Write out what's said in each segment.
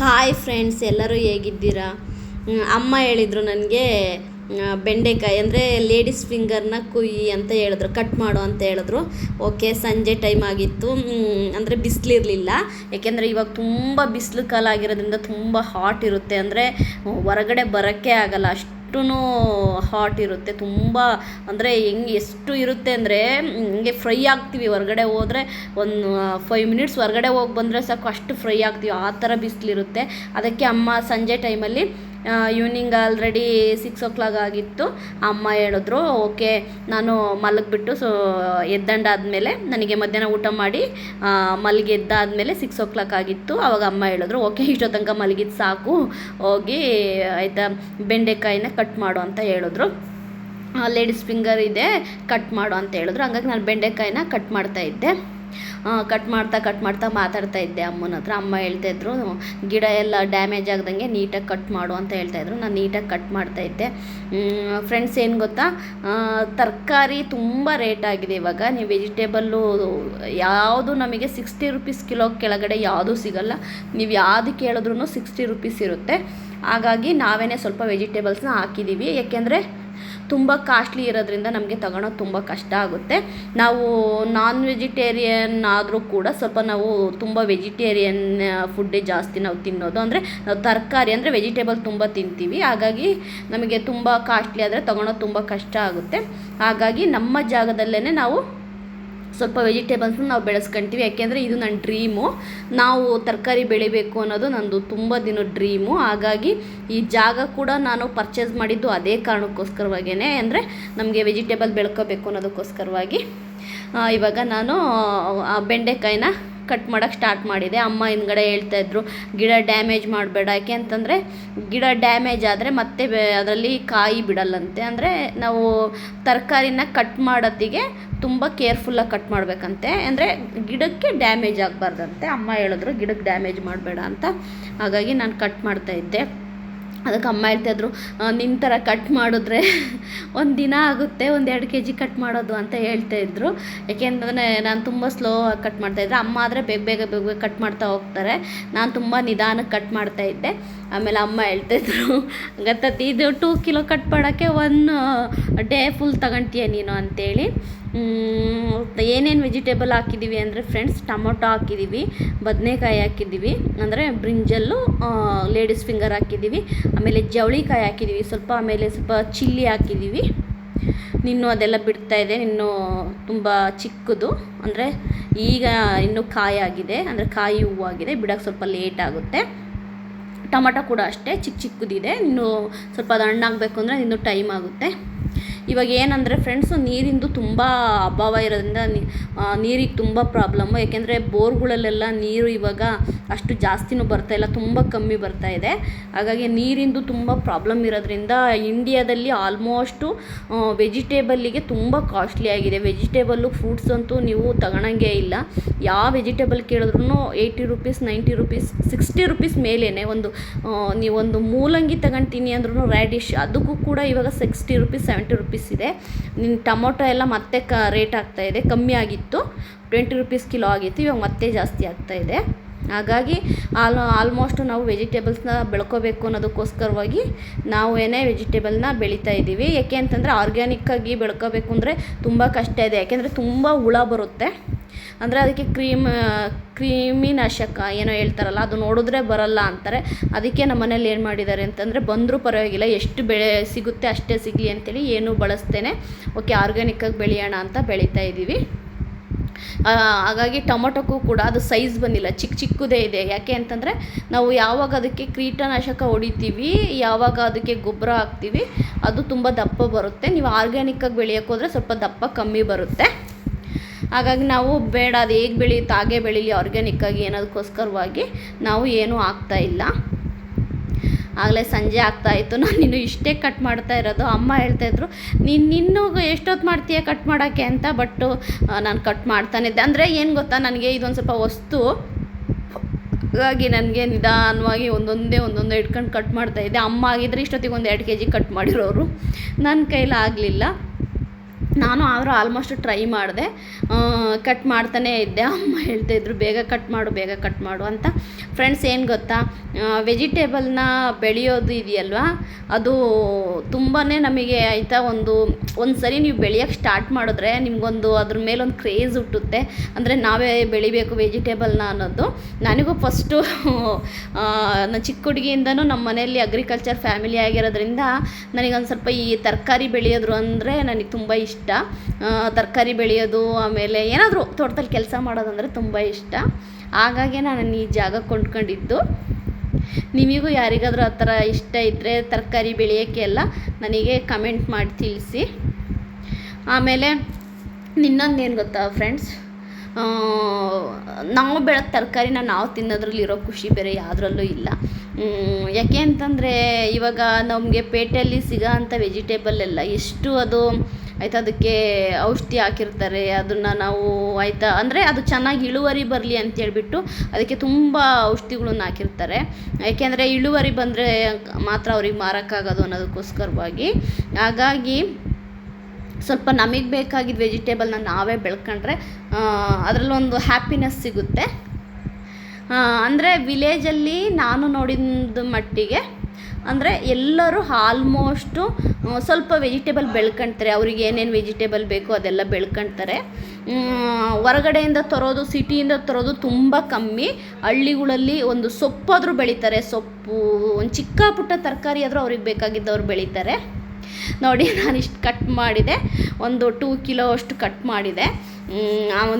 Hi friends ಎಲ್ಲರೂ ಹೇಗಿದ್ದೀರಾ? ಅಮ್ಮ ಹೇಳಿದರು ನನಗೆ ಬೆಂಡೆಕಾಯಿ ಅಂದರೆ ಲೇಡೀಸ್ ಫಿಂಗರ್ನ ಕುಯ್ಯಿ ಅಂತ ಹೇಳಿದ್ರು ಕಟ್ ಮಾಡು ಅಂತ ಹೇಳಿದ್ರು. ಓಕೆ ಸಂಜೆ ಟೈಮ್ ಆಗಿತ್ತು. ಅಂದರೆ ಬಿಸಿಲಿರಲಿಲ್ಲ. ಏಕೆಂದರೆ ಇವಾಗ ತುಂಬ ಬಿಸಿಲು ಕಾಲ ಆಗಿರೋದ್ರಿಂದ ತುಂಬ ಹಾಟ್ ಇರುತ್ತೆ. ಅಂದರೆ ಹೊರಗಡೆ ಬರೋಕ್ಕೆ ಆಗಲ್ಲ. ಅಷ್ಟು ಹಾಟ್ ಇರುತ್ತೆ. ತುಂಬ ಅಂದರೆ ಹೆಂಗೆ ಎಷ್ಟು ಇರುತ್ತೆ ಅಂದರೆ ಹಿಂಗೆ ಫ್ರೈ ಆಗ್ತೀವಿ. ಹೊರಗಡೆ ಹೋದರೆ ಒಂದು ಫೈವ್ ಮಿನಿಟ್ಸ್ ಹೊರಗಡೆ ಹೋಗಿ ಬಂದರೆ ಸಾಕು, ಅಷ್ಟು ಫ್ರೈ ಆಗ್ತೀವಿ. ಆ ಥರ ಬಿಸಿಲಿರುತ್ತೆ. ಅದಕ್ಕೆ ಅಮ್ಮ ಸಂಜೆ ಟೈಮಲ್ಲಿ evening already six o'clock ಆಗಿತ್ತು. ಅಮ್ಮ ಹೇಳಿದ್ರು ಓಕೆ ನಾನು ಮಲಗಿಬಿಟ್ಟು ಸೊ ಎದ್ದಂಡಾದಮೇಲೆ ನನಗೆ ಮಧ್ಯಾಹ್ನ ಊಟ ಮಾಡಿ ಮಲಗಿ ಎದ್ದಾದಮೇಲೆ ಸಿಕ್ಸ್ ಓ ಕ್ಲಾಕ್ ಆಗಿತ್ತು. ಆವಾಗ ಅಮ್ಮ ಹೇಳಿದ್ರು ಓಕೆ ಇಷ್ಟೋ ತನಕ ಮಲಗಿದ್ದು ಸಾಕು, ಹೋಗಿ, ಆಯಿತಾ, ಬೆಂಡೆಕಾಯಿನ ಕಟ್ ಮಾಡು ಅಂತ ಹೇಳಿದ್ರು. ಲೇಡೀಸ್ ಫಿಂಗರ್ ಇದೆ ಕಟ್ ಮಾಡು ಅಂತ ಹೇಳಿದ್ರು. ಹಂಗಾಗಿ ನಾನು ಬೆಂಡೆಕಾಯಿನ ಕಟ್ ಮಾಡ್ತಾ ಇದ್ದೆ. ಕಟ್ ಮಾಡ್ತಾ ಕಟ್ ಮಾಡ್ತಾ ಮಾತಾಡ್ತಾ ಇದ್ದೆ ಅಮ್ಮನ ಹತ್ರ. ಅಮ್ಮ ಹೇಳ್ತಾ ಇದ್ರು, ಗಿಡ ಎಲ್ಲ ಡ್ಯಾಮೇಜ್ ಆಗ್ದಂಗೆ ನೀಟಾಗಿ ಕಟ್ ಮಾಡು ಅಂತ ಹೇಳ್ತಾ ಇದ್ರು. ನಾನು ನೀಟಾಗಿ ಕಟ್ ಮಾಡ್ತಾ ಇದ್ದೆ. ಫ್ರೆಂಡ್ಸ್ ಏನು ಗೊತ್ತಾ? ತರಕಾರಿ ತುಂಬ ರೇಟ್ ಆಗಿದೆ ಇವಾಗ. ನೀವು ವೆಜಿಟೇಬಲ್ಲು ಯಾವುದು ನಮಗೆ ಸಿಕ್ಸ್ಟಿ ರುಪೀಸ್ ಕಿಲೋ ಕೆಳಗಡೆ ಯಾವುದೂ ಸಿಗಲ್ಲ. ನೀವು ಯಾವುದು ಕೇಳಿದ್ರೂ ಸಿಕ್ಸ್ಟಿ ರುಪೀಸ್ ಇರುತ್ತೆ. ಹಾಗಾಗಿ ನಾವೇ ಸ್ವಲ್ಪ ವೆಜಿಟೇಬಲ್ಸ್ನ ಹಾಕಿದ್ದೀವಿ ಯಾಕೆಂದರೆ ತುಂಬ ಕಾಸ್ಟ್ಲಿ ಇರೋದ್ರಿಂದ ನಮಗೆ ತಗೊಳೋದು ತುಂಬ ಕಷ್ಟ ಆಗುತ್ತೆ. ನಾವು ನಾನ್ ವೆಜಿಟೇರಿಯನ್ ಆದರೂ ಕೂಡ ಸ್ವಲ್ಪ ನಾವು ತುಂಬ ವೆಜಿಟೇರಿಯನ್ ಫುಡ್ಡೇ ಜಾಸ್ತಿ ನಾವು ತಿನ್ನೋದು. ಅಂದರೆ ನಾವು ತರಕಾರಿ ಅಂದರೆ ವೆಜಿಟೇಬಲ್ ತುಂಬ ತಿಂತೀವಿ. ಹಾಗಾಗಿ ನಮಗೆ ತುಂಬ ಕಾಸ್ಟ್ಲಿ ಆದರೆ ತಗೊಳೋದು ತುಂಬ ಕಷ್ಟ ಆಗುತ್ತೆ. ಹಾಗಾಗಿ ನಮ್ಮ ಜಾಗದಲ್ಲೇ ನಾವು ಸ್ವಲ್ಪ ವೆಜಿಟೇಬಲ್ಸ್ನ ನಾವು ಬೆಳೆಸ್ಕೊಂತೀವಿ. ಯಾಕೆಂದರೆ ಇದು ನನ್ನ ಡ್ರೀಮು ನಾವು ತರಕಾರಿ ಬೆಳಿಬೇಕು ಅನ್ನೋದು ನಂದು ತುಂಬ ದಿನದ ಡ್ರೀಮು ಹಾಗಾಗಿ ಈ ಜಾಗ ಕೂಡ ನಾನು ಪರ್ಚೇಸ್ ಮಾಡಿದ್ದು ಅದೇ ಕಾರಣಕ್ಕೋಸ್ಕರವಾಗೇ ಅಂದರೆ ನಮಗೆ ವೆಜಿಟೇಬಲ್ ಬೆಳ್ಕೋಬೇಕು ಅನ್ನೋದಕ್ಕೋಸ್ಕರವಾಗಿ. ಇವಾಗ ನಾನು ಬೆಂಡೆಕಾಯಿನ ಕಟ್ ಮಾಡೋಕ್ಕೆ ಸ್ಟಾರ್ಟ್ ಮಾಡಿದೆ. ಅಮ್ಮ ಹಿಂದ್ಗಡೆ ಹೇಳ್ತಾ ಇದ್ರು, ಗಿಡ ಡ್ಯಾಮೇಜ್ ಮಾಡಬೇಡ. ಯಾಕೆ ಅಂತಂದರೆ, ಗಿಡ ಡ್ಯಾಮೇಜ್ ಆದರೆ ಮತ್ತೆ ಅದರಲ್ಲಿ ಕಾಯಿ ಬಿಡಲ್ಲಂತೆ. ಅಂದರೆ ನಾವು ತರಕಾರಿನ ಕಟ್ ಮಾಡೋತ್ತಿಗೆ ತುಂಬ ಕೇರ್ಫುಲ್ಲಾಗಿ ಕಟ್ ಮಾಡಬೇಕಂತೆ. ಅಂದರೆ ಗಿಡಕ್ಕೆ ಡ್ಯಾಮೇಜ್ ಆಗಬಾರ್ದಂತೆ. ಅಮ್ಮ ಹೇಳಿದ್ರು, ಗಿಡಕ್ಕೆ ಡ್ಯಾಮೇಜ್ ಮಾಡಬೇಡ ಅಂತ. ಹಾಗಾಗಿ ನಾನು ಕಟ್ ಮಾಡ್ತಾ ಇದ್ದೆ. ಅದಕ್ಕೆ ಅಮ್ಮ ಹೇಳ್ತಾಯಿದ್ರು ನಿನ್ನ ಥರ ಕಟ್ ಮಾಡಿದ್ರೆ ಒಂದು ದಿನ ಆಗುತ್ತೆ, ಒಂದು ಎರಡು ಕೆ ಜಿ ಕಟ್ ಮಾಡೋದು ಅಂತ ಹೇಳ್ತಾ ಇದ್ರು. ಯಾಕೆಂದರೆ ನಾನು ತುಂಬ ಸ್ಲೋ ಆಗಿ ಕಟ್ ಮಾಡ್ತಾಯಿದ್ದೆ ಅಮ್ಮ ಆದರೆ ಬೇಗ ಬೇಗ ಬೇಗ ಬೇಗ ಕಟ್ ಮಾಡ್ತಾ ಹೋಗ್ತಾರೆ. ನಾನು ತುಂಬ ನಿಧಾನಕ್ಕೆ ಕಟ್ ಮಾಡ್ತಾ ಇದ್ದೆ. ಆಮೇಲೆ ಅಮ್ಮ ಹೇಳ್ತಾಯಿದ್ರು ಗತ್ತತ್ತಿ ಇದು ಟೂ ಕಿಲೋ ಕಟ್ ಮಾಡೋಕ್ಕೆ ಒನ್ ಡೇ ಫುಲ್ ತಗೊಳ್ತೀಯ ನೀನು ಅಂತೇಳಿ. ಏನೇನು ವೆಜಿಟೇಬಲ್ ಹಾಕಿದ್ದೀವಿ ಅಂದರೆ ಫ್ರೆಂಡ್ಸ್ ಟೊಮೊಟೊ ಹಾಕಿದ್ದೀವಿ ಬದನೆಕಾಯಿ ಹಾಕಿದ್ದೀವಿ ಅಂದರೆ ಬ್ರಿಂಜಲ್ಲು ಲೇಡೀಸ್ ಫಿಂಗರ್ ಹಾಕಿದ್ದೀವಿ ಆಮೇಲೆ ಜವಳಿಕಾಯಿ ಹಾಕಿದ್ದೀವಿ ಸ್ವಲ್ಪ ಆಮೇಲೆ ಸ್ವಲ್ಪ ಚಿಲ್ಲಿ ಹಾಕಿದ್ದೀವಿ ನಿನ್ನೂ ಅದೆಲ್ಲ ಬಿಡ್ತಾ ಇದೆ ಇನ್ನು ತುಂಬ ಚಿಕ್ಕದು, ಅಂದರೆ ಈಗ ಇನ್ನೂ ಕಾಯಿ ಕಾಯಾಗಿದೆ ಅಂದರೆ ಕಾಯಿ ಹೂವಾಗಿದೆ ಬಿಡೋಕ್ಕೆ ಸ್ವಲ್ಪ ಲೇಟ್ ಆಗುತ್ತೆ. ಟೊಮೊಟೊ ಕೂಡ ಅಷ್ಟೇ ಚಿಕ್ಕ ಚಿಕ್ಕದಿದೆ, ಇನ್ನು ಸ್ವಲ್ಪ ಅದು ಹಣ್ಣಾಗಬೇಕು ಅಂದರೆ ಇನ್ನೂ ಟೈಮ್ ಆಗುತ್ತೆ. ಇವಾಗ ಏನಂದರೆ ಫ್ರೆಂಡ್ಸು ನೀರಿಂದು ತುಂಬ ಅಭಾವ ಇರೋದ್ರಿಂದ ನೀರಿಗೆ ತುಂಬ ಪ್ರಾಬ್ಲಮ್ಮು ಯಾಕೆಂದರೆ ಬೋರ್ಗಳಲ್ಲೆಲ್ಲ ನೀರು ಇವಾಗ ಅಷ್ಟು ಜಾಸ್ತಿನೂ ಬರ್ತಾ ಇಲ್ಲ, ತುಂಬ ಕಮ್ಮಿ ಬರ್ತಾ ಇದೆ. ಹಾಗಾಗಿ ನೀರಿಂದು ತುಂಬ ಪ್ರಾಬ್ಲಮ್ ಇರೋದ್ರಿಂದ ಇಂಡಿಯಾದಲ್ಲಿ ಆಲ್ಮೋಸ್ಟು ವೆಜಿಟೇಬಲ್ಲಿಗೆ ತುಂಬ ಕಾಸ್ಟ್ಲಿ ಆಗಿದೆ. ವೆಜಿಟೇಬಲ್ಲು ಫ್ರೂಟ್ಸ್ ಅಂತೂ ನೀವು ತಗೊಳಂಗೇ ಇಲ್ಲ. ಯಾವ ವೆಜಿಟೇಬಲ್ ಕೇಳಿದ್ರು eighty rupees ninety rupees sixty rupees ಮೇಲೇ ಒಂದು ನೀವೊಂದು ಮೂಲಂಗಿ ತಗೊಳ್ತೀನಿ ಅಂದ್ರೂ ರ್ಯಾಡಿಶ್ ಅದಕ್ಕೂ ಕೂಡ ಇವಾಗ ಸಿಕ್ಸ್ಟಿ ರುಪೀಸ್ ಸೆವೆಂಟಿ ರುಪೀಸ್ ಇದೆ ನಿನ್ನ ಟೊಮೊಟೊ ಎಲ್ಲ ಮತ್ತೆ ಕ, ರೇಟ್ ಆಗ್ತಾ ಇದೆ. ಕಮ್ಮಿ ಆಗಿತ್ತು. ಟ್ವೆಂಟಿ ರುಪೀಸ್ ಕಿಲೋ ಆಗಿತ್ತು. ಇವಾಗ ಮತ್ತೆ ಜಾಸ್ತಿ ಆಗ್ತಾ ಇದೆ. ಹಾಗಾಗಿ ಆಲ್, ಆಲ್ಮೋಸ್ಟ್ ನಾವು ವೆಜಿಟೇಬಲ್ಸ್ನ ಬೆಳ್ಕೋಬೇಕು ಅನ್ನೋದಕ್ಕೋಸ್ಕರವಾಗಿ ನಾವು ಏನೇ ವೆಜಿಟೇಬಲ್ನ ಬೆಳೀತಾ ಇದ್ದೀವಿ. ಯಾಕೆ ಅಂತಂದರೆ ಆರ್ಗ್ಯಾನಿಕ್ಕಾಗಿ ಬೆಳ್ಕೋಬೇಕು ಅಂದರೆ ತುಂಬ ಕಷ್ಟ ಇದೆ. ಯಾಕೆಂದರೆ ತುಂಬ ಹುಳ ಬರುತ್ತೆ. ಅಂದರೆ ಅದಕ್ಕೆ ಕ್ರೀಮ್ ಕ್ರಿಮಿನಾಶಕ ಏನೋ ಹೇಳ್ತಾರಲ್ಲ, ಅದು ನೋಡಿದ್ರೆ ಬರಲ್ಲ ಅಂತಾರೆ. ಅದಕ್ಕೆ ನಮ್ಮ ಮನೇಲಿ ಏನು ಮಾಡಿದ್ದಾರೆ ಅಂತಂದರೆ, ಬಂದರೂ ಪರವಾಗಿಲ್ಲ, ಎಷ್ಟು ಬೆಳೆ ಸಿಗುತ್ತೆ ಅಷ್ಟೇ ಸಿಗಲಿ ಅಂತೇಳಿ ಏನು ಬಳಸ್ತೇನೆ. ಓಕೆ ಆರ್ಗ್ಯಾನಿಕ್ಕಾಗಿ ಬೆಳೆಯೋಣ ಅಂತ ಬೆಳೀತಾ ಇದ್ದೀವಿ. ಹಾಗಾಗಿ ಟೊಮೊಟೊಕ್ಕೂ ಕೂಡ ಅದು ಸೈಜ್ ಬಂದಿಲ್ಲ, ಚಿಕ್ಕ ಚಿಕ್ಕದೇ ಇದೆ. ಯಾಕೆ ಅಂತಂದರೆ, ನಾವು ಯಾವಾಗ ಅದಕ್ಕೆ ಕೀಟನಾಶಕ ಹೊಡಿತೀವಿ, ಯಾವಾಗ ಅದಕ್ಕೆ ಗೊಬ್ಬರ ಹಾಕ್ತೀವಿ, ಅದು ತುಂಬ ದಪ್ಪ ಬರುತ್ತೆ. ನೀವು ಆರ್ಗ್ಯಾನಿಕ್ಕಾಗಿ ಬೆಳೆಯೋಕ್ಕೋದ್ರೆ ಸ್ವಲ್ಪ ದಪ್ಪ ಕಮ್ಮಿ ಬರುತ್ತೆ. ಹಾಗಾಗಿ ನಾವು ಬೇಡ, ಅದು ಹೇಗೆ ಬೆಳೆಯುತ್ತೆ ಹಾಗೆ ಬೆಳೀಲಿ ಆರ್ಗ್ಯಾನಿಕ್ಕಾಗಿ ಅನ್ನೋದಕ್ಕೋಸ್ಕರವಾಗಿ ನಾವು ಏನೂ ಆಗ್ತಾ ಇಲ್ಲ. ಆಗಲೇ ಸಂಜೆ ಆಗ್ತಾ ಇತ್ತು. ನಾನು ಇನ್ನು ಇಷ್ಟೇ ಕಟ್ ಮಾಡ್ತಾ ಇರೋದು. ಅಮ್ಮ ಹೇಳ್ತಾಯಿದ್ರು ನೀನು, ನಿನ್ನೂ ಎಷ್ಟೊತ್ತು ಮಾಡ್ತೀಯ ಕಟ್ ಮಾಡೋಕ್ಕೆ ಅಂತ? ಬಟ್ಟು ನಾನು ಕಟ್ ಮಾಡ್ತಾನೆ ಇದ್ದೆ. ಅಂದರೆ ಏನು ಗೊತ್ತಾ, ನನಗೆ ಇದೊಂದು ಸ್ವಲ್ಪ ವಸ್ತು. ಹಾಗಾಗಿ ನನಗೆ ನಿಧಾನವಾಗಿ ಒಂದೊಂದೇ ಒಂದೊಂದೇ ಇಟ್ಕೊಂಡು ಕಟ್ ಮಾಡ್ತಾಯಿದ್ದೆ ಅಮ್ಮ ಆಗಿದ್ರೆ ಇಷ್ಟೊತ್ತಿಗೆ ಒಂದು ಎರಡು ಕೆ ಜಿ ಕಟ್ ಮಾಡಿರೋರು. ನನ್ನ ಕೈಲಿ ಆಗಲಿಲ್ಲ. ನಾನು ಆದರೂ ಆಲ್ಮೋಸ್ಟ್ ಟ್ರೈ ಮಾಡಿದೆ. ಕಟ್ ಮಾಡ್ತಾನೇ ಇದ್ದೆ. ಅಮ್ಮ ಹೇಳ್ತಾಯಿದ್ರು ಬೇಗ ಕಟ್ ಮಾಡು, ಬೇಗ ಕಟ್ ಮಾಡು ಅಂತ. ಫ್ರೆಂಡ್ಸ್ ಏನು ಗೊತ್ತಾ? ವೆಜಿಟೇಬಲ್ನ ಬೆಳೆಯೋದು ಇದೆಯಲ್ವಾ? ಅದು ತುಂಬಾ ನಮಗೆ ಆಯಿತಾ ಒಂದು ಒಂದು ಸರಿ ನೀವು ಬೆಳೆಯೋಕ್ಕೆ ಸ್ಟಾರ್ಟ್ ಮಾಡಿದ್ರೆ ನಿಮಗೊಂದು ಅದ್ರ ಮೇಲೊಂದು ಕ್ರೇಜ್ ಹುಟ್ಟುತ್ತೆ. ಅಂದರೆ ನಾವೇ ಬೆಳಿಬೇಕು ವೆಜಿಟೇಬಲ್ನ ಅನ್ನೋದು. ನನಗೂ ಫಸ್ಟು ನಾನು ಚಿಕ್ಕ ಹುಡುಗಿಯಿಂದನೂ ನಮ್ಮ ಮನೆಯಲ್ಲಿ ಅಗ್ರಿಕಲ್ಚರ್ ಫ್ಯಾಮಿಲಿ ಆಗಿರೋದ್ರಿಂದ ನನಗೊಂದು ಸ್ವಲ್ಪ ಈ ತರಕಾರಿ ಬೆಳೆಯೋದ್ರು ಅಂದರೆ ನನಗೆ ತುಂಬ ಇಷ್ಟ. ತರಕಾರಿ ಬೆಳೆಯೋದು, ಆಮೇಲೆ ಏನಾದರೂ ತೋಟದಲ್ಲಿ ಕೆಲಸ ಮಾಡೋದಂದರೆ ತುಂಬ ಇಷ್ಟ. ಹಾಗಾಗಿ ನಾನು ಈ ಜಾಗ ಕೊಂಡ್ಕೊಂಡಿದ್ದು. ನಿಮಗೂ ಯಾರಿಗಾದರೂ ಆ ಥರ ಇಷ್ಟ ಇದ್ದರೆ ತರಕಾರಿ ಬೆಳೆಯೋಕ್ಕೆ ಎಲ್ಲ ನನಗೆ ಕಮೆಂಟ್ ಮಾಡಿ ತಿಳಿಸಿ. ಆಮೇಲೆ ಇನ್ನೊಂದು ಗೊತ್ತಾ ಫ್ರೆಂಡ್ಸ್ ನಾವು ಬೆಳೆದ ತರಕಾರಿನ ನಾವು ತಿನ್ನೋದ್ರಲ್ಲಿರೋ ಖುಷಿ ಬೇರೆ ಯಾವುದ್ರಲ್ಲೂ ಇಲ್ಲ. ಯಾಕೆ ಅಂತಂದರೆ ಇವಾಗ ನಮಗೆ ಪೇಟೆಯಲ್ಲಿ ಸಿಗೋ ಅಂಥ ವೆಜಿಟೇಬಲ್ ಎಲ್ಲ ಎಷ್ಟು ಅದು ಆಯಿತಾ, ಅದಕ್ಕೆ ಔಷಧಿ ಹಾಕಿರ್ತಾರೆ, ಅದನ್ನು ನಾವು ಆಯಿತಾ, ಅಂದರೆ ಅದು ಚೆನ್ನಾಗಿ ಇಳುವರಿ ಬರಲಿ ಅಂತೇಳ್ಬಿಟ್ಟು ಅದಕ್ಕೆ ತುಂಬ ಔಷಧಿಗಳನ್ನ ಹಾಕಿರ್ತಾರೆ. ಯಾಕೆಂದರೆ ಇಳುವರಿ ಬಂದರೆ ಮಾತ್ರ ಅವ್ರಿಗೆ ಮಾರೋಕ್ಕಾಗೋದು ಅನ್ನೋದಕ್ಕೋಸ್ಕರವಾಗಿ. ಹಾಗಾಗಿ ಸ್ವಲ್ಪ ನಮಗೆ ಬೇಕಾಗಿದ್ದ ವೆಜಿಟೇಬಲ್ನ ನಾವೇ ಬೆಳ್ಕೊಂಡ್ರೆ ಅದರಲ್ಲೊಂದು ಹ್ಯಾಪಿನೆಸ್ ಸಿಗುತ್ತೆ. ಅಂದರೆ ವಿಲೇಜಲ್ಲಿ ನಾನು ನೋಡಿದ ಮಟ್ಟಿಗೆ ಅಂದರೆ ಎಲ್ಲರೂ ಆಲ್ಮೋಸ್ಟು ಸ್ವಲ್ಪ ವೆಜಿಟೇಬಲ್ ಬೆಳ್ಕೊಳ್ತಾರೆ ಅವ್ರಿಗೆ ಏನೇನು ವೆಜಿಟೇಬಲ್ ಬೇಕೋ ಅದೆಲ್ಲ ಬೆಳ್ಕೊಳ್ತಾರೆ ಹೊರಗಡೆಯಿಂದ ತರೋದು, ಸಿಟಿಯಿಂದ ತರೋದು ತುಂಬ ಕಮ್ಮಿ. ಹಳ್ಳಿಗಳಲ್ಲಿ ಒಂದು ಸೊಪ್ಪಾದರೂ ಬೆಳೀತಾರೆ. ಸೊಪ್ಪು, ಒಂದು ಚಿಕ್ಕ ಪುಟ್ಟ ತರಕಾರಿ ಆದರೂ ಅವ್ರಿಗೆ ಬೇಕಾಗಿದ್ದವ್ರು ಬೆಳೀತಾರೆ. ನೋಡಿ ನಾನು ಇಷ್ಟು ಕಟ್ ಮಾಡಿದೆ. ಒಂದು ಟೂ ಕಿಲೋ ಅಷ್ಟು ಕಟ್ ಮಾಡಿದೆ.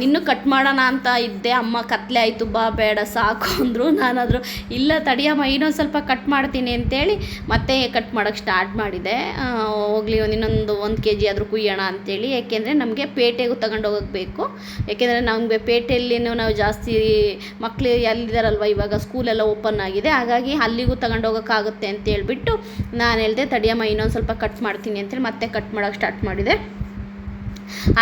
ಇನ್ನೂ ಕಟ್ ಮಾಡೋಣ ಅಂತ ಇದ್ದೆ. ಅಮ್ಮ ಕತ್ಲೆ ಆಯಿತು, ಬಾ, ಬೇಡ, ಸಾಕು ಅಂದರು. ನಾನಾದರೂ, ಇಲ್ಲ ತಡಿಯಮ್ಮ ಇನ್ನೊಂದು ಸ್ವಲ್ಪ ಕಟ್ ಮಾಡ್ತೀನಿ ಅಂತೇಳಿ ಮತ್ತೆ ಕಟ್ ಮಾಡೋಕ್ಕೆ ಸ್ಟಾರ್ಟ್ ಮಾಡಿದೆ. ಹೋಗಲಿ, ಒಂದು ಇನ್ನೊಂದು ಒಂದು ಕೆ ಜಿ ಆದರೂ ಕುಯ್ಯೋಣ ಅಂತೇಳಿ. ಯಾಕೆಂದರೆ ನಮಗೆ ಪೇಟೆಗೂ ತಗೊಂಡು ಹೋಗೋಕ್ಕೆ ಬೇಕು. ಏಕೆಂದರೆ ನಮಗೆ ಪೇಟೆಯಲ್ಲಿನೂ ನಾವು ಜಾಸ್ತಿ ಮಕ್ಕಳು ಎಲ್ಲಿದ್ದಾರಲ್ವ ಇವಾಗ ಸ್ಕೂಲೆಲ್ಲ ಓಪನ್ ಆಗಿದೆ. ಹಾಗಾಗಿ ಅಲ್ಲಿಗೂ ತಗೊಂಡು ಹೋಗೋಕ್ಕಾಗುತ್ತೆ ಅಂತ ಹೇಳ್ಬಿಟ್ಟು ನಾನು ಹೇಳಿದೆ ತಡಿಯಮ್ಮ ಇನ್ನೊಂದು ಸ್ವಲ್ಪ ಕಟ್ ಮಾಡ್ತೀನಿ ಅಂತೇಳಿ ಮತ್ತೆ ಕಟ್ ಮಾಡೋಕ್ಕೆ ಸ್ಟಾರ್ಟ್ ಮಾಡಿದೆ.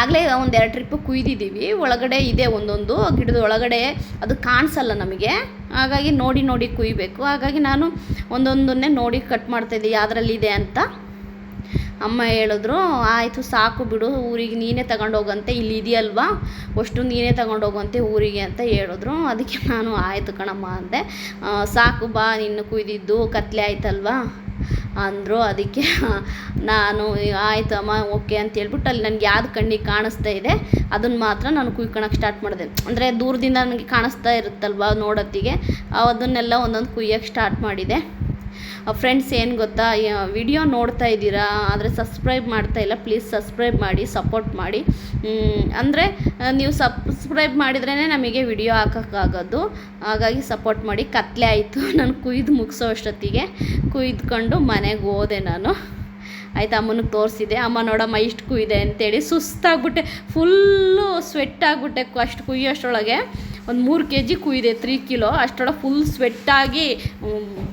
ಆಗಲೇ ಒಂದು ಎರಡು ಟ್ರಿಪ್ಪು ಕುಯ್ದಿದ್ದೀವಿ. ಒಳಗಡೆ ಇದೆ ಒಂದೊಂದು, ಗಿಡದ ಒಳಗಡೆ ಅದು ಕಾಣಿಸಲ್ಲ ನಮಗೆ. ಹಾಗಾಗಿ ನೋಡಿ ನೋಡಿ ಕುಯ್ಬೇಕು. ಹಾಗಾಗಿ ನಾನು ಒಂದೊಂದನ್ನೇ ನೋಡಿ ಕಟ್ ಮಾಡ್ತಾಯಿದ್ದೆ ಯಾವುದ್ರಲ್ಲಿದೆ ಅಂತ ಅಮ್ಮ ಹೇಳಿದ್ರು, ಆಯಿತು ಸಾಕು ಬಿಡು, ಊರಿಗೆ ನೀನೇ ತಗೊಂಡೋಗಂತೆ. ಇಲ್ಲಿ ಇದೆಯಲ್ವಾ? ಅಷ್ಟು ನೀನೇ ತಗೊಂಡೋಗಂತೆ ಊರಿಗೆ ಅಂತ ಹೇಳಿದ್ರು. ಅದಕ್ಕೆ ನಾನು, ಆಯಿತು ಕಣಮ್ಮ ಅಂದೆ. ಸಾಕು ಬಾ, ನಿನ್ನ ಕುಯ್ದಿದ್ದು ಕತ್ಲೆ ಆಯ್ತಲ್ವಾ? ಅಂದರು. ಅದಕ್ಕೆ ನಾನು ಆಯಿತು ಅಮ್ಮ, ಓಕೆ ಅಂತ ಹೇಳ್ಬಿಟ್ಟು ಅಲ್ಲಿ ನನಗೆ ಯಾವ್ದು ಕಣ್ಣಿಗೆ ಕಾಣಿಸ್ತಾ ಇದೆ, ಅದನ್ನು ಮಾತ್ರ ನಾನು ಕುಯ್ಕೊಳಕ್ಕೆ ಸ್ಟಾರ್ಟ್ ಮಾಡಿದೆ. ಅಂದರೆ ದೂರದಿಂದ ನನಗೆ ಕಾಣಿಸ್ತಾ ಇರುತ್ತಲ್ವ ನೋಡೋತ್ತಿಗೆ, ಅದನ್ನೆಲ್ಲ ಒಂದೊಂದು ಕುಯ್ಯೋಕ್ಕೆ ಸ್ಟಾರ್ಟ್ ಮಾಡಿದೆ. ಫ್ರೆಂಡ್ಸ್ ಏನು ಗೊತ್ತಾ ವಿಡಿಯೋ ನೋಡ್ತಾ ಇದ್ದೀರಾ, ಆದರೆ ಸಬ್ಸ್ಕ್ರೈಬ್ ಮಾಡ್ತಾ ಇಲ್ಲ ಪ್ಲೀಸ್ ಸಬ್ಸ್ಕ್ರೈಬ್ ಮಾಡಿ ಸಪೋರ್ಟ್ ಮಾಡಿ. ಅಂದರೆ ನೀವು ಸಬ್ಸ್ಕ್ರೈಬ್ ಮಾಡಿದ್ರೇ ನಮಗೆ ವಿಡಿಯೋ ಹಾಕೋಕ್ಕಾಗೋದು. ಹಾಗಾಗಿ ಸಪೋರ್ಟ್ ಮಾಡಿ, ಕತ್ಲೆ ಆಯಿತು. ನಾನು ಕುಯ್ದು ಮುಗಿಸೋ ಅಷ್ಟೊತ್ತಿಗೆ, ಕುಯ್ದುಕೊಂಡು ಮನೆಗೆ ಹೋದೆ ನಾನು. ಆಯ್ತು ಅಮ್ಮನಿಗೆ ತೋರಿಸಿದೆ, ಅಮ್ಮ ನೋಡಮ್ಮ, ಇಷ್ಟು ಕುಯ್ದೆ ಅಂತೇಳಿ ಸುಸ್ತಾಗ್ಬಿಟ್ಟೆ ಫುಲ್ಲು ಸ್ವೆಟ್ ಆಗ್ಬಿಟ್ಟೆ ಅಷ್ಟು ಕುಯ್ಯೋಷ್ಟರೊಳಗೆ ಒಂದು ಮೂರು ಕೆ ಜಿ ಕುಯ್ದೆ ತ್ರೀ ಕಿಲೋ ಅಷ್ಟರೊಳಗೆ ಫುಲ್ ಸ್ವೆಟ್ಟಾಗಿ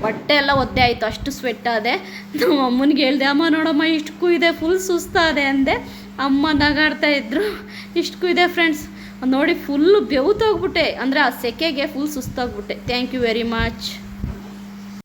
ಬಟ್ಟೆ ಎಲ್ಲ ಒದ್ದೆ ಆಯಿತು. ಅಷ್ಟು ಸ್ವೆಟ್ ಆದೆ. ನಮ್ಮ ಅಮ್ಮನಿಗೆ ಹೇಳಿದೆ, ಅಮ್ಮ ನೋಡಮ್ಮ, ಇಷ್ಟು ಕುಯ್ದೆ ಫುಲ್ ಸುಸ್ತಾದೆ ಅಂದೆ. ಅಮ್ಮ ನಗಾಡ್ತಾ ಇದ್ರು. ಇಷ್ಟು ಕುಯ್ದೆ ಫ್ರೆಂಡ್ಸ್ ನೋಡಿ ಫುಲ್ಲು ಬೆವ್ತೋಗ್ಬಿಟ್ಟೆ ಅಂದರೆ ಆ ಸೆಕೆಗೆ full ಸುಸ್ತಾಗ್ಬಿಟ್ಟೆ. Thank you very much